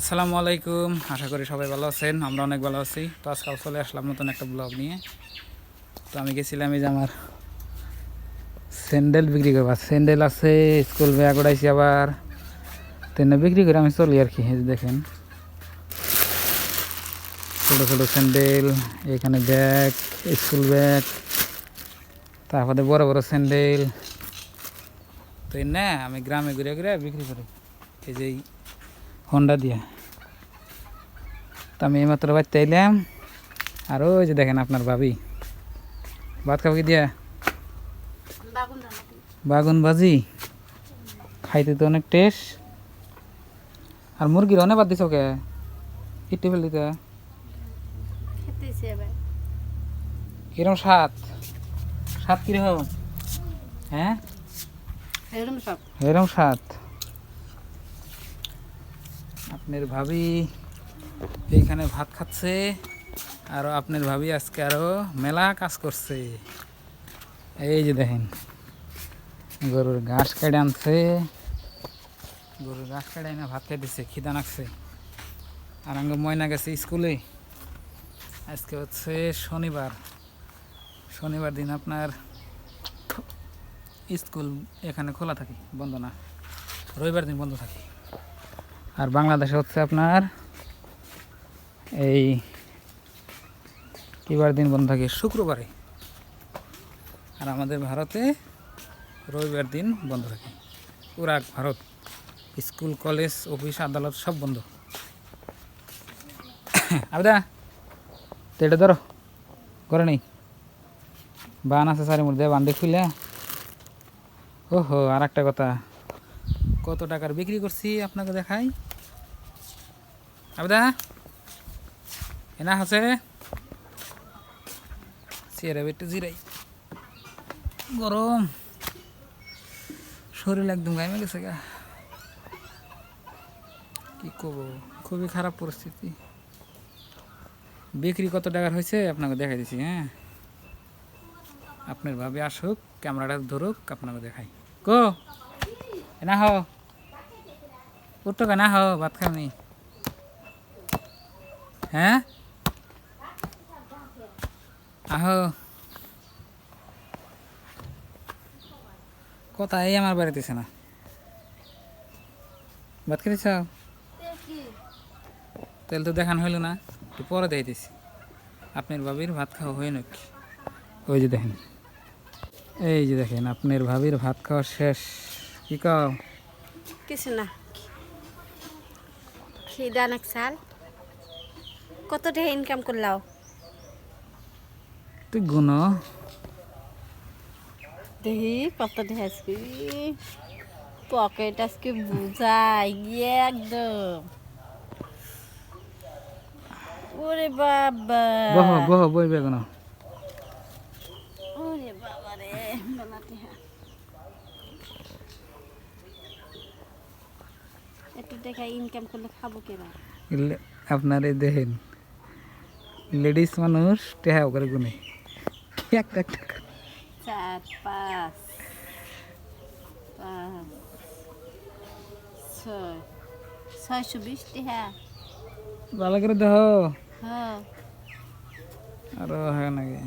আসসালামু আলাইকুম। আশা করি সবাই ভালো আছেন, আমরা অনেক ভালো আছি। তো আজকাল চলে আসলাম নতুন একটা ব্লগ নিয়ে। তো আমি গেছিলাম এই যে আমার স্যান্ডেল বিক্রি করব স্যান্ডেল আছে, স্কুল ব্যাগ উড়াইছি আবার। তেনে বিক্রি করে আমি চলি আর কি দেখেন। ছোটো ছোটো স্যান্ডেল, এখানে ব্যাগ, স্কুল ব্যাগ, তারপরে বড় বড় স্যান্ডেল। তো না আমি গ্রামে ঘুরে ঘুরে বিক্রি করি। এই যে হন্ডা দিয়া। তো আমি এইমাত্র বাড়িতে এলাম আর ওই যে দেখেন আপনার ভাবি। ভাত খাব কি দিয়া? বাগুন ভাজি। খাইতে তো অনেক টেস্ট আর মুরগির অনেক বাদ দিছ কে ইটি ফেল দিতে। কিরম স্বাদ। স্বাদ কীরকম? হ্যাঁ? এরকম স্বাদ। আপনার ভাবি এইখানে ভাত খাচ্ছে, আর আপনার ভাবি আজকে আরও মেলা কাজ করছে। এই যে দেখেন, গরুর ঘাস কেটে আনছে। গরুর ঘাস কেটে এনে ভাত খাইতেছে, খিদা নাকছে আর আঙ্গ ময়না গেছে স্কুলে। আজকে হচ্ছে শনিবার। শনিবার দিন আপনার স্কুল এখানে খোলা থাকে, বন্ধ না। রবিবার দিন বন্ধ থাকে। আর বাংলাদেশে হচ্ছে আপনার এই কিবার দিন বন্ধ থাকে শুক্রবারে। আর আমাদের ভারতে রবিবার দিন বন্ধ থাকে। পুরা ভারত, স্কুল, কলেজ, অফিস, আদালত সব বন্ধ। আবেদা, তো এটা ধরো করে নেই। বান আছে সারি মধ্যে বান্ডে খুলে ওহো আর একটা কথা, কত টাকার বিক্রি করছি আপনাকে দেখাই? আবেদা? এনা আছে? চেয়ারে জিরাই। গরম। শরীর একদম গাইমে গেছে গা। খুবই খারাপ পরিস্থিতি। বিক্রি কত টাকার হয়েছে আপনাকে দেখাই দিছি হ্যাঁ? আপনার ভাবে আসুক, ক্যামেরাটা ধরুক, আপনাকে দেখাই। কো? এনা হ উঠতো কেনা হ ভাত খাওনি? হ্যাঁ? আহো। কোথায় আমার বাড়িতেছে না। ভাত খেতেছ তেল তো দেখানো হইল না, একটু পরে দেখতেছি আপনার ভাবির ভাত খাওয়া হয় নাকি? ওই যে দেখেন। এই যে দেখেন, আপনার ভাবির ভাত খাওয়া শেষ। কি কাও কিছু না। খিদা নাকসাল কত টাকা ইনকাম করলাও? তুই গুণ দেখি কত টাকা আজকে পকেট আজকে বুঝাই গিয়ে একদম। ওরে বাবা। বহ বহ বই বেগুন ওরে বাবা রে টাকা একটু টাকা ইনকাম করলে খাব কেনা? আপনার এই দেখেন। লেডিস মানুষ টেহা করে গুনে। চার পাঁচ ছয় ছয়শো বিশ টাকা ভালো করে দেহ হ্যাঁ। আরও হয় নাকি?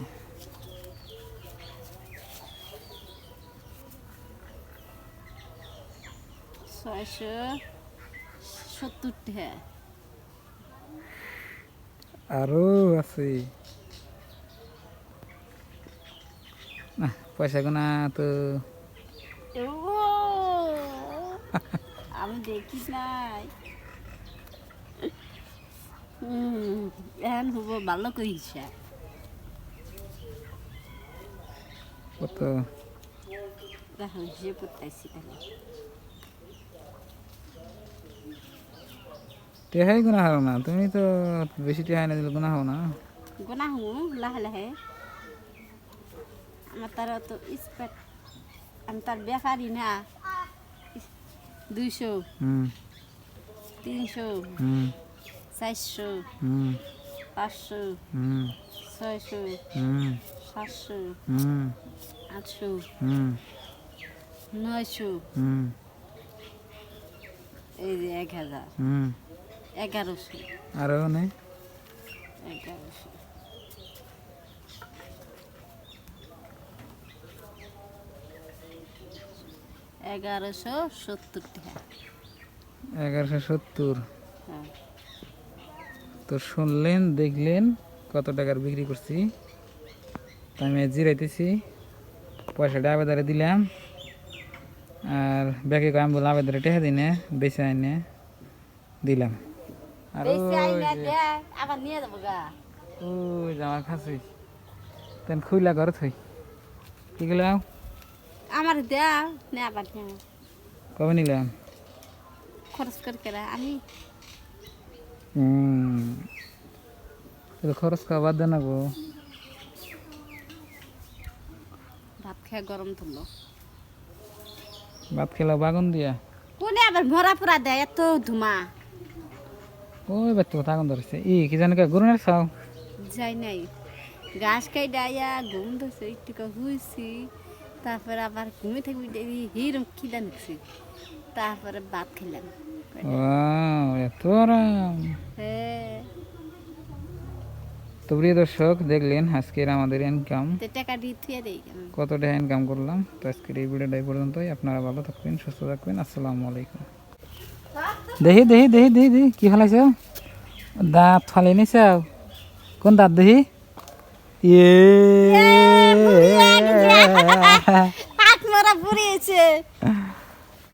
ছয়শো সত্তর টাকা আরও আছে। না পয়সা গোনা তো। আমি দেখি নাই। হুম, এখন হব ভালো করিস কত? দেখো হিসেবে করতেছি তাহলে। টেহাই গোনা হও না তুমি তো বেশি টেহাই না দিলে গোনা হও না। গোনা হুঁ লাহে লাহে। আমার তার তো স্পেট আমি তার ব্যাপারই না। দুইশো তিনশো চারশো পাঁচশো ছয়শো সাতশো আটশো নয়শো। এই যে এক হাজার। এগারোশো। এগারোশো। এগারোশো সত্তর টাকা। এগারোশো সত্তর। হ্যাঁ। তো শুনলেন দেখলেন কত টাকার বিক্রি করছি? তো আমি জিরাইতেছি পয়সাটা আবেদারে দিলাম। আর ব্যাগে আমি বললাম আবেদারে টেহা দিনে বেঁচে আইনে দিলাম। ওই আমার খাসি। তেন খুইলা ঘরে থই। কি গেলাম আমার দেয়া নে আবার কবে নিলাম খরচ করে আমি? হুম খরচ খাওয়া বাদ দেন গো। ভাত খেয়ে গরম তুললো ভাত খেলা বাগুন দিয়া। কোনে আবার ভরা পুরা দেয় এত ধুমা। ওই বাচ্চা কথা আগুন ধরেছে। ই কি জানি কা গরুনের খাও যাই নাই। ঘাস খাই ডাইয়া ঘুম ধরছে একটু হুইছি। তারপরে আবার ঘুমে থাকবি হিরম খিদা নিচ্ছি। তারপরে ভাত খেলাম। এত আরাম। হ্যাঁ। তো প্রিয় দর্শক দেখলেন আজকের আমাদের ইনকাম কত টাকা ইনকাম করলাম? তো আজকের এই ভিডিওটা এই পর্যন্তই। আপনারা ভালো থাকবেন সুস্থ থাকবেন। আসসালামু আলাইকুম। দেখি দেখি দেখি দেখি দেখি কি ফেলাইছ দাঁত ফালি নিছ কোন দাঁত দেখি ইয়ে হাত মারা পুড়িয়েছে